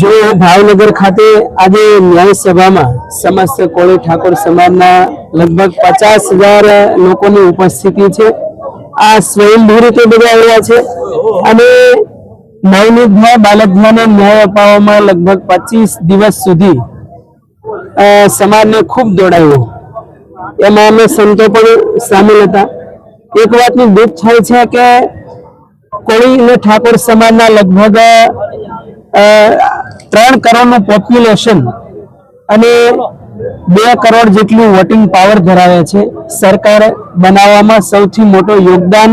જો ભાવનગર ખાતે આજે ન્યાય સભામાં સમસ્ત કોળી ઠાકોર સમાજના લગભગ પચાસ હજાર લોકોની ઉપસ્થિતિ છે. આ સ્વયંભૂ રીતે બધા આવ્યા છે. અને નવનીતભાઈ બાલકભાઈને ન્યાય અપાવવામાં લગભગ પચીસ દિવસ સુધી સમાજને ખૂબ દોડાવ્યો એમાં અમે સંતો પણ સામેલ હતા. એક વાતની દુઃખ થાય છે કે કોળી ઠાકોર સમાજના લગભગ ત્રણ કરોડનું પોપ્યુલેશન અને બે કરોડ જેટલું વોટિંગ પાવર ધરાવે છે. સરકાર બનાવવામાં સૌથી મોટો યોગદાન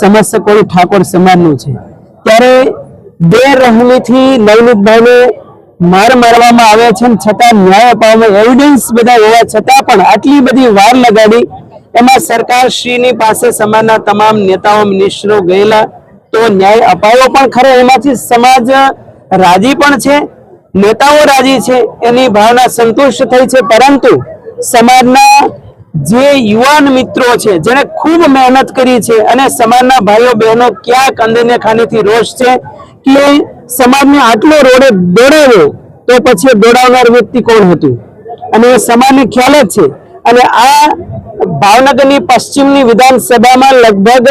સમસ્ત કોળી ઠાકોર સમાજનું છે. ત્યારે બે રહમીથી નવનીતભાઈને માર મારવામાં આવે છે છતાં ન્યાય અપાવવામાં એવિડન્સ બધા હોવા છતાં પણ આટલી બધી વાર લગાડી, એમાં સરકાર શ્રીની પાસે સમાજના તમામ નેતાઓ મિનિસ્ટરો ગયેલા તો ન્યાય અપાયો પણ ખરો. એમાંથી સમાજ રાજી પણ છે, નેતાઓ રાજી છે, એની ભાવના સંતુષ્ટ થઈ છે. પરંતુ સમાજના જે યુવાન મિત્રો છે જેને ખૂબ મહેનત કરી છે અને સમાજના ભાઈઓ, બહેનો ક્યાંક અંદરને ખાનેથી રોષ છે કે સમાજને આટલો રોડે દોડાવ્યો, તો પછી દોડાવનાર વ્યક્તિ કોણ હતું? અને એ સમાજને ખ્યાલ જ છે અને આ ભાવનગરની પશ્ચિમની વિધાનસભામાં લગભગ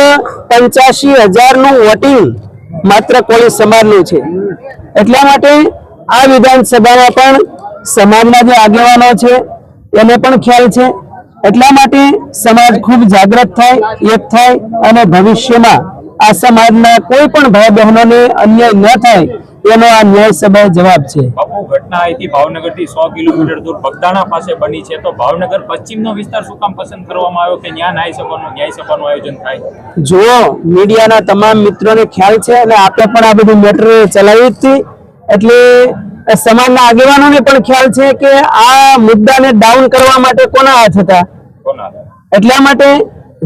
પંચ્યાસી હજારનું વોટિંગ માત્ર કોળી સમાજનું છે. એટલા માટે આ વિધાનસભામાં પણ સમાજના જે આગેવાનો છે, એને પણ ખ્યાલ છે. એટલા માટે સમાજ ખૂબ જાગૃત થાય, એક થાય અને ભવિષ્યમાં આ સમાજના કોઈ પણ ભાઈ બહેનોને અન્યાય ન થાય એનો આ ન્યાય સભાએ જવાબ છે. બાપુ ઘટના અહીંથી ભાવનગરથી સો કિલોમીટર દૂર બગદાણા પાસે બની છે. તો ભાવનગર પશ્ચિમનો વિસ્તાર શું કામ પસંદ કરવામાં આવ્યો કે ન્યાય સભાનું ન્યાય સભાનું આયોજન થાય? જુઓ મીડિયાના તમામ મિત્રોને ખ્યાલ છે અને આપણે પણ આ બધું મેટર ચલાવી હતી. એટલે સમાજના આગેવાનોને પણ ખ્યાલ છે કે આ મુદ્દાને ડાઉન કરવા માટે કોના હાથ હતા? એટલા માટે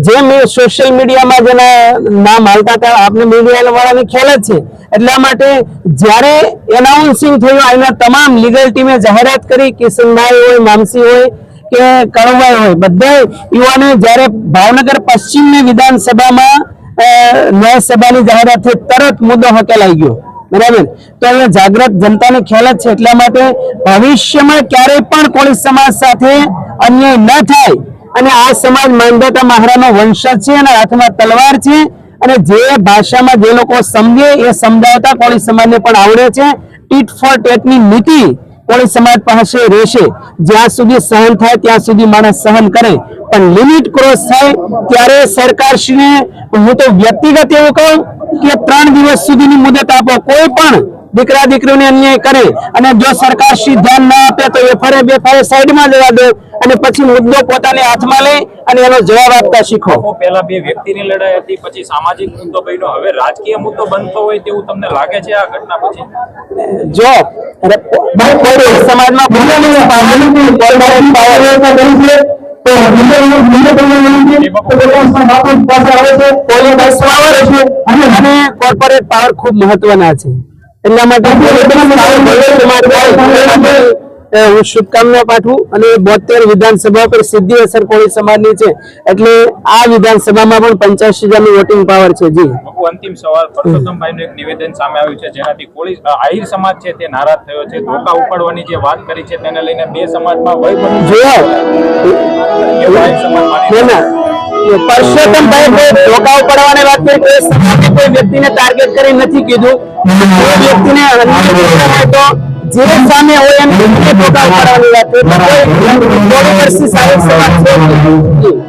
જે મેં સોશિયલ મીડિયામાં જેના નામ હાલતા હતા આપને મીડિયા વાળાને ખ્યાલ જ છે. એટલા માટે જ્યારે એનાઉન્સિંગ થયું એના તમામ લીગલ ટીમે જાહેરાત કરી કિશનભાઈ હોય, મામસી હોય, કે કળવાઈ હોય બધા યુવાનો જ્યારે ભાવનગર પશ્ચિમની વિધાનસભામાં ન્યાયસભાની ન્યાય સભાની જાહેરાત થઈ તરત મુદ્દો હકેલાઈ ગયો. બરાબર? તો અહીંયા જાગૃત જનતાને ખ્યાલ જ છે, એટલા માટે ભવિષ્યમાં ક્યારેય પણ કોળી સમાજ સાથે અન્યાય ન થાય. અને આ સમાજ માંડતા મહારાનો વંશજ છે અને હાથમાં તલવાર છે. અને જે ભાષામાં જે લોકો સમજે એ સમજાવતા કોળી સમાજને પણ આવડે છે. ટીટ ફોર ટેટની નીતિ કોળી સમાજ પાસે રહેશે. જ્યાં સુધી સહન થાય ત્યાં સુધી માણસ સહન કરે. પણ લિમિટ ક્રોસ થાય ત્યારે સરકારશ્રીને હું તો વ્યક્તિગત એવું કહું કે ત્રણ દિવસ સુધીની મુદત આપો. કોઈ પણ દીકરા દીકરીઓને અન્યાય કરે અને જો સરકાર શ્રી ધ્યાન ના આપે તો એફઆરએ બેફારે સાઈડમાં જવા દે. અને પછી મુદ્દો પોતાને હાથમાં લે અને એનો જવાબ આપતા શીખો. પહેલા બે વ્યક્તિની લડાઈ હતી પછી સામાજિક મુદ્દો બન્યો. હવે રાજકીય મુદ્દો બનતો હોય તેવું તમને લાગે છે આ ઘટના પછી? જો સમાજમાં કોર્પોરેટ પાવર ખૂબ મહત્વના છે. એટલા માટે હું શુભકામના પાઠવું અને બોતેર વિધાનસભા પર સીધી અસર કોળી સમાજની છે. એટલે આ વિધાનસભામાં પણ પંચ્યાસી હજારનું વોટિંગ પાવર છે. જી. અંતિમ સવાલ. પરસોત્તમભાઈનું એક નિવેદન સામે આવ્યું છે જેનાથી કોળી આહિર સમાજ છે તે નારાજ થયો છે. ધોકા ઉપાડવાની જે વાત કરી છે તેને લઈને બે સમાજમાં વય પણ જોયા પરસોત્તમભાઈ ધોકા ઉપાડવાની વાત કરી કોઈ સમાજે કોઈ વ્યક્તિને ટાર્ગેટ કરી નથી કીધું. કોઈ વ્યક્તિને તો જે સામે હોય એને ધોકા ઉપાડવાની વાત છે.